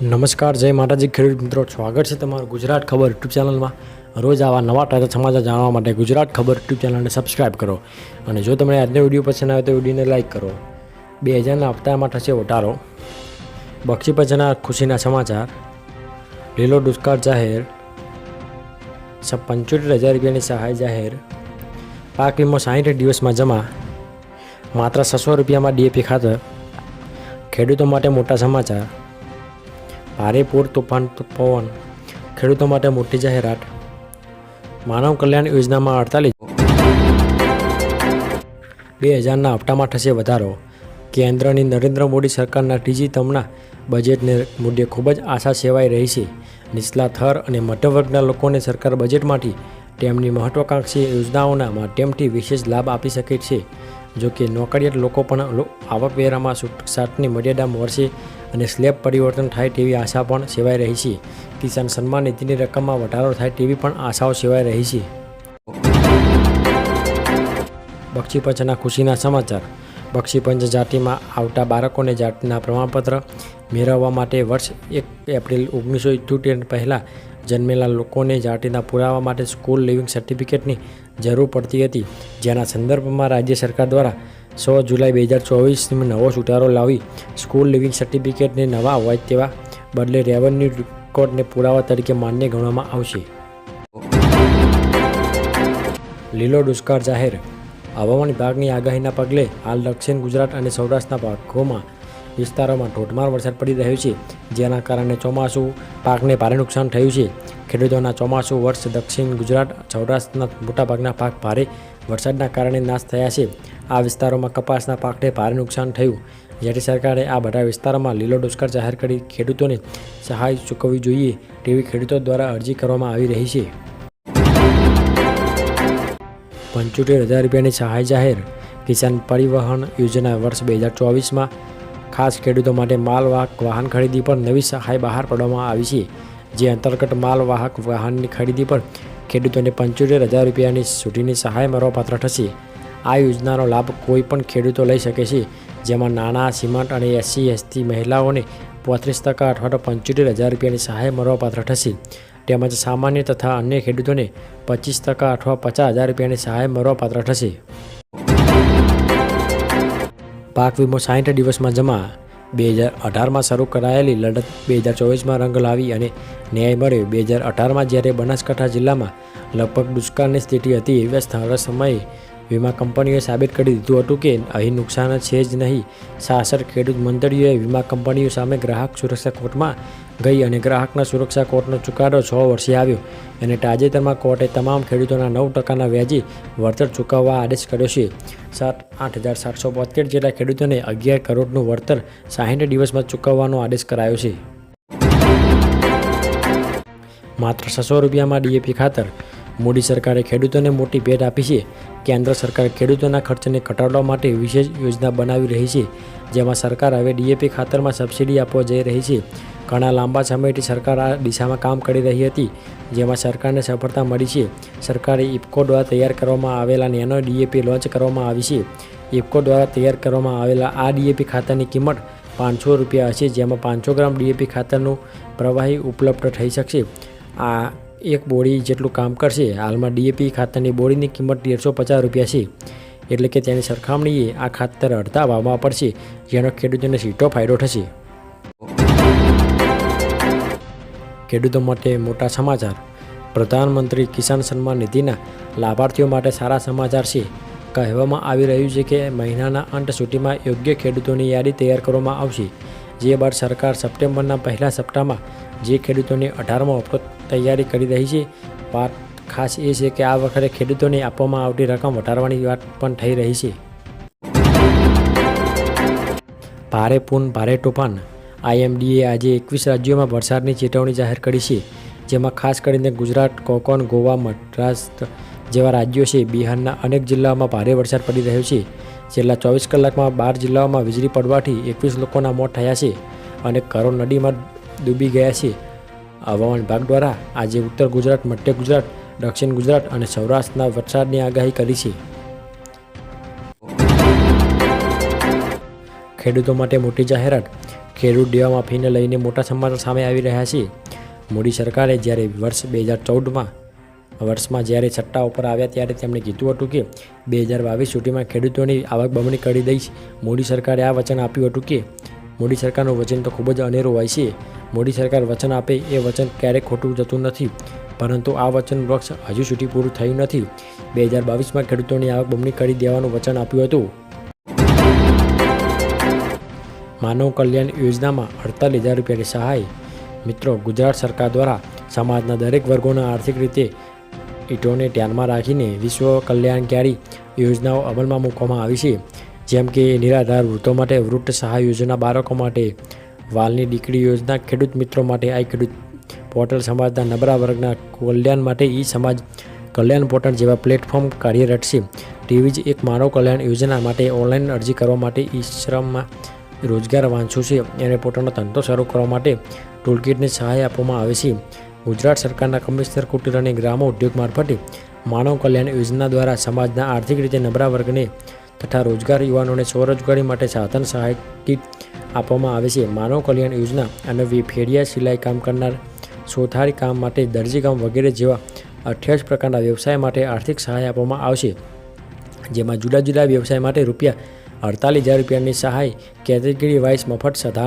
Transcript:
નમસ્કાર, જય માતાજી. ખેડૂત મિત્રો, સ્વાગત છે તમારું ગુજરાત ખબર યુટ્યુબ ચેનલમાં. રોજ આવા નવા તાજા સમાચાર જાણવા માટે ગુજરાત ખબર યુટ્યુબ ચેનલને સબસ્ક્રાઇબ કરો અને જો તમને આજનો વીડિયો પસંદ આવે તો વિડીયોને લાઇક કરો. બે હજારના હપ્તામાં થશે વધારો બક્ષી પંચના ખુશીના સમાચાર. લીલો દુષ્કાળ જાહેર. પંચોતેર હજાર રૂપિયાની સહાય જાહેર. પાક વીમો સાહીઠ દિવસમાં જમા. માત્ર છસો રૂપિયામાં ડીએપી ખાતર. ખેડૂતો માટે મોટા સમાચાર. ભારે પૂર, તોફાન, પવન, ખેડૂતો માટે મોટી જાહેરાત. માનવ કલ્યાણ યોજનામાં અડતાલીસ બે હજારના હપ્તામાં થશે વધારો. કેન્દ્રની નરેન્દ્ર મોદી સરકારના ત્રીજી તમના બજેટને મુદ્દે ખૂબ જ આશા સેવાઈ રહી છે. નીચલા થર અને મધ્યવર્ગના લોકોને સરકાર બજેટમાંથી તેમની મહત્વાકાંક્ષી યોજનાઓના માધ્યમથી વિશેષ લાભ આપી શકે છે. જો કે નોકરિયાત લોકો પણ આવકવેરામાં છૂટછાટની મર્યાદા મળશે અને સ્લેબ પરિવર્તન થાય તેવી આશા પણ સેવાઈ રહી છે. કિસાન સન્માન નિધિની રકમમાં વધારો થાય તેવી પણ આશાઓ સેવાઈ રહી છે. બક્ષી પંચના ખુશીના સમાચાર. બક્ષી પંચ જાતિમાં આવતા બાળકોને જાતિના પ્રમાણપત્ર મેળવવા માટે વર્ષ એક એપ્રિલ ઓગણીસો ઇઠ્યોતેર પહેલાં જન્મેલા લોકોને જાતિના પુરાવા માટે સ્કૂલ લિવિંગ સર્ટિફિકેટની જરૂર પડતી હતી. જેના સંદર્ભમાં રાજ્ય સરકાર દ્વારા સો જુલાઈ બે હજાર ચોવીસમાં નવો સુધારો લાવી સ્કૂલ લિવિંગ સર્ટિફિકેટને નવા હોય તેવા બદલે રેવન્યુ રેકોર્ડને પુરાવા તરીકે માન્ય ગણવામાં આવશે. લીલો દુષ્કાળ જાહેર. હવામાન વિભાગની આગાહીના પગલે હાલ દક્ષિણ ગુજરાત અને સૌરાષ્ટ્રના ભાગોમાં વિસ્તારોમાં ધોધમાર વરસાદ પડી રહ્યો છે. જેના કારણે ચોમાસું પાકને ભારે નુકસાન થયું છે. ખેડૂતોના ચોમાસું વર્ષ દક્ષિણ ગુજરાત, સૌરાષ્ટ્રના મોટાભાગના પાક ભારે વરસાદના કારણે નાશ થયા છે. આ વિસ્તારોમાં કપાસના પાકને ભારે નુકસાન થયું. જ્યારે સરકારે આ બધા વિસ્તારોમાં લીલો દુષ્કાળ જાહેર કરી ખેડૂતોને સહાય ચૂકવવી જોઈએ તેવી ખેડૂતો દ્વારા અરજી કરવામાં આવી રહી છે. પંચોતેર હજાર રૂપિયાની સહાય જાહેર કિસાન પરિવહન યોજના વર્ષ બે હજાર ચોવીસમાં ખાસ ખેડૂતો માટે માલવાહક વાહન ખરીદી પર નવી સહાય બહાર પાડવામાં આવી છે. જે અંતર્ગત માલવાહક વાહનની ખરીદી પર ખેડૂતોને પંચોતેર હજાર રૂપિયાની સુધીની સહાય મળવાપાત્ર થશે. આ યોજનાનો લાભ કોઈ પણ ખેડૂતો લઈ શકે છે, જેમાં નાના સિમેન્ટ અને એસસી એસટી મહિલાઓને પોત્રીસ ટકા અથવા તો પંચોતેર હજાર રૂપિયાની સહાય મળવાપાત્ર થશે. તેમજ સામાન્ય તથા અન્ય ખેડૂતોને પચીસ ટકા અથવા પચાસ હજાર રૂપિયાની સહાય મળવાપાત્ર થશે. પાક વીમો સાહીઠ દિવસમાં જમા. બે હજાર અઢારમાં શરૂ કરાયેલી લડત બે હજાર ચોવીસમાં રંગ લાવી અને ન્યાય મળ્યો. બે હજાર અઢારમાં જ્યારે બનાસકાંઠા જિલ્લામાં લગભગ દુષ્કાળની સ્થિતિ હતી એવા સ્થળ સમયે વીમા કંપનીઓએ સાબિત કરી દીધું હતું કે અહીં નુકસાન છે જ નહીં. સાસર ખેડૂત મંડળીઓએ વીમા કંપનીઓ સામે ગ્રાહક સુરક્ષા કોર્ટમાં ગઈ અને ગ્રાહકના સુરક્ષા કોર્ટનો ચુકાદો છ વર્ષે આવ્યો. અને તાજેતરમાં કોર્ટે તમામ ખેડૂતોના નવ ટકાના વ્યાજી વળતર ચૂકવવા આદેશ કર્યો છે. સાત આઠ હજાર સાતસો બોતેર જેટલા ખેડૂતોને અગિયાર કરોડનું વળતર સાહીઠ દિવસમાં ચૂકવવાનો આદેશ કરાયો છે. માત્ર છસો રૂપિયામાં ડીએપી ખાતર. મોદી સરકારે ખેડૂતોને મોટી ભેટ આપી છે. કેન્દ્ર સરકાર ખેડૂતોના ખર્ચને ઘટાડવા માટે વિશેષ યોજના બનાવી રહી છે, જેમાં સરકાર હવે ડીએપી ખાતરમાં સબસિડી આપવા જઈ રહી છે. ઘણા લાંબા સમયથી સરકાર આ દિશામાં કામ કરી રહી હતી, જેમાં સરકારને સફળતા મળી છે. સરકારે ઇફકો દ્વારા તૈયાર કરવામાં આવેલા નેનો ડીએપી લોન્ચ કરવામાં આવી છે. ઇફકો દ્વારા તૈયાર કરવામાં આવેલા આ ડીએપી ખાતરની કિંમત પાંચસો રૂપિયા હશે, જેમાં પાંચસો ગ્રામ ડીએપી ખાતરનું પ્રવાહી ઉપલબ્ધ થઈ શકશે. આ એક બોરી જેટલું કામ કરશે. હાલમાં ડીએપી ખાતરની બોરીની કિંમત તેરસો પચાસ રૂપિયા છે. એટલે કે તેની સરખામણીએ આ ખાતર અડધા ભાવમાં પડશે, જેનો ખેડૂતોને સીધો ફાયદો થશે. ખેડૂતો માટે મોટા સમાચાર. પ્રધાનમંત્રી કિસાન સન્માન નિધિના લાભાર્થીઓ માટે સારા સમાચાર છે. કહેવામાં આવી રહ્યું છે કે મહિનાના અંત સુધીમાં યોગ્ય ખેડૂતોની યાદી તૈયાર કરવામાં આવશે. જે બાદ સરકાર સપ્ટેમ્બરના પહેલા સપ્તાહમાં જે ખેડૂતોની અઢારમો હપ્તો તૈયારી કરી રહી છે. વાત ખાસ એ છે કે આ વખતે ખેડૂતોને આપવામાં આવતી રકમ વધારવાની વાત પણ થઈ રહી છે. ભારે પૂન, ભારે તોફાન. આઈએમડીએ આજે એકવીસ રાજ્યોમાં વરસાદની ચેતવણી જાહેર કરી છે, જેમાં ખાસ કરીને ગુજરાત, કોકણ, ગોવા મદ્રાસ જેવા રાજ્યો છે. બિહારના અનેક જિલ્લાઓમાં ભારે વરસાદ પડી રહ્યો છે. છેલ્લા ચોવીસ કલાકમાં બાર જિલ્લાઓમાં વીજળી પડવાથી એકવીસ લોકોના મોત થયા છે અને ઘરો નદીમાં ડૂબી ગયા છે. હવામાન વિભાગ દ્વારા આજે ઉત્તર ગુજરાત, મધ્ય ગુજરાત, દક્ષિણ ગુજરાત અને સૌરાષ્ટ્રના વરસાદની આગાહી કરી છે. ખેડૂતો માટે મોટી જાહેરાત. ખેડૂત દેવા માફીને લઈને મોટા સમાચાર સામે આવી રહ્યા છે. મોદી સરકારે જ્યારે વર્ષ બે હજાર ચૌદમાં, વર્ષમાં જ્યારે સત્તા ઉપર આવ્યા ત્યારે તેમણે કીધું હતું કે બે હજાર બાવીસ સુધીમાં ખેડૂતોની આવક બમણી કરી દઈશ. મોદી સરકારે આ વચન આપ્યું હતું કે મોદી સરકારનું વચન તો ખૂબ જ અનેરું હોય છે. મોદી સરકાર વચન આપે એ વચન ક્યારેક ખોટું જતું નથી. પરંતુ આ વચન વૃક્ષ હજુ સુધી પૂરું થયું નથી. બે હજાર બાવીસમાં ખેડૂતોની આવક બમણી કરી દેવાનું વચન આપ્યું હતું. માનવ કલ્યાણ યોજનામાં અડતાલીસ હજાર રૂપિયાની સહાય. મિત્રો, ગુજરાત સરકાર દ્વારા સમાજના દરેક વર્ગોના આર્થિક રીતે ઈટોને ધ્યાનમાં રાખીને વિશ્વ કલ્યાણકારી યોજનાઓ અમલમાં મૂકવામાં આવી છે. જેમ કે નિરાધાર વૃદ્ધો માટે વૃદ્ધ સહાય યોજના બાળકો માટે, વાલની દીકરી યોજના, ખેડૂત મિત્રો માટે આ ખેડૂત પોર્ટલ સમાજના નબળા વર્ગના કલ્યાણ માટે ઈ સમાજ કલ્યાણ પોર્ટલ જેવા પ્લેટફોર્મ કાર્યરત છે. તેવી જ એક માનવ કલ્યાણ યોજના માટે ઓનલાઈન અરજી કરવા માટે ઈ શ્રમમાં રોજગાર વાંચું છે અને પોતાનો ધંધો શરૂ કરવા માટે ટૂલકીટની સહાય આપવામાં આવે છે. ગુજરાત સરકારના કમિશનર કુટીર અને ગ્રામો ઉદ્યોગ મારફતે માનવ કલ્યાણ યોજના દ્વારા સમાજના આર્થિક રીતે નબળા વર્ગને તથા રોજગાર યુવાનોને સ્વરોજગારી માટે સાધન સહાય કીટ આપવામાં આવે છે. માનવ કલ્યાણ યોજના અને ફેરિયા સિલાઈ કામ કરનાર સોથારી કામ માટે દરજીકામ વગેરે જેવા અઠ્યાવીસ પ્રકારના વ્યવસાય માટે આર્થિક સહાય આપવામાં આવશે. જેમાં જુદા જુદા વ્યવસાય માટે રૂપિયા અડતાલીસ હજાર રૂપિયાની સહાય, કેટેગરી વાઇઝ મફત સધા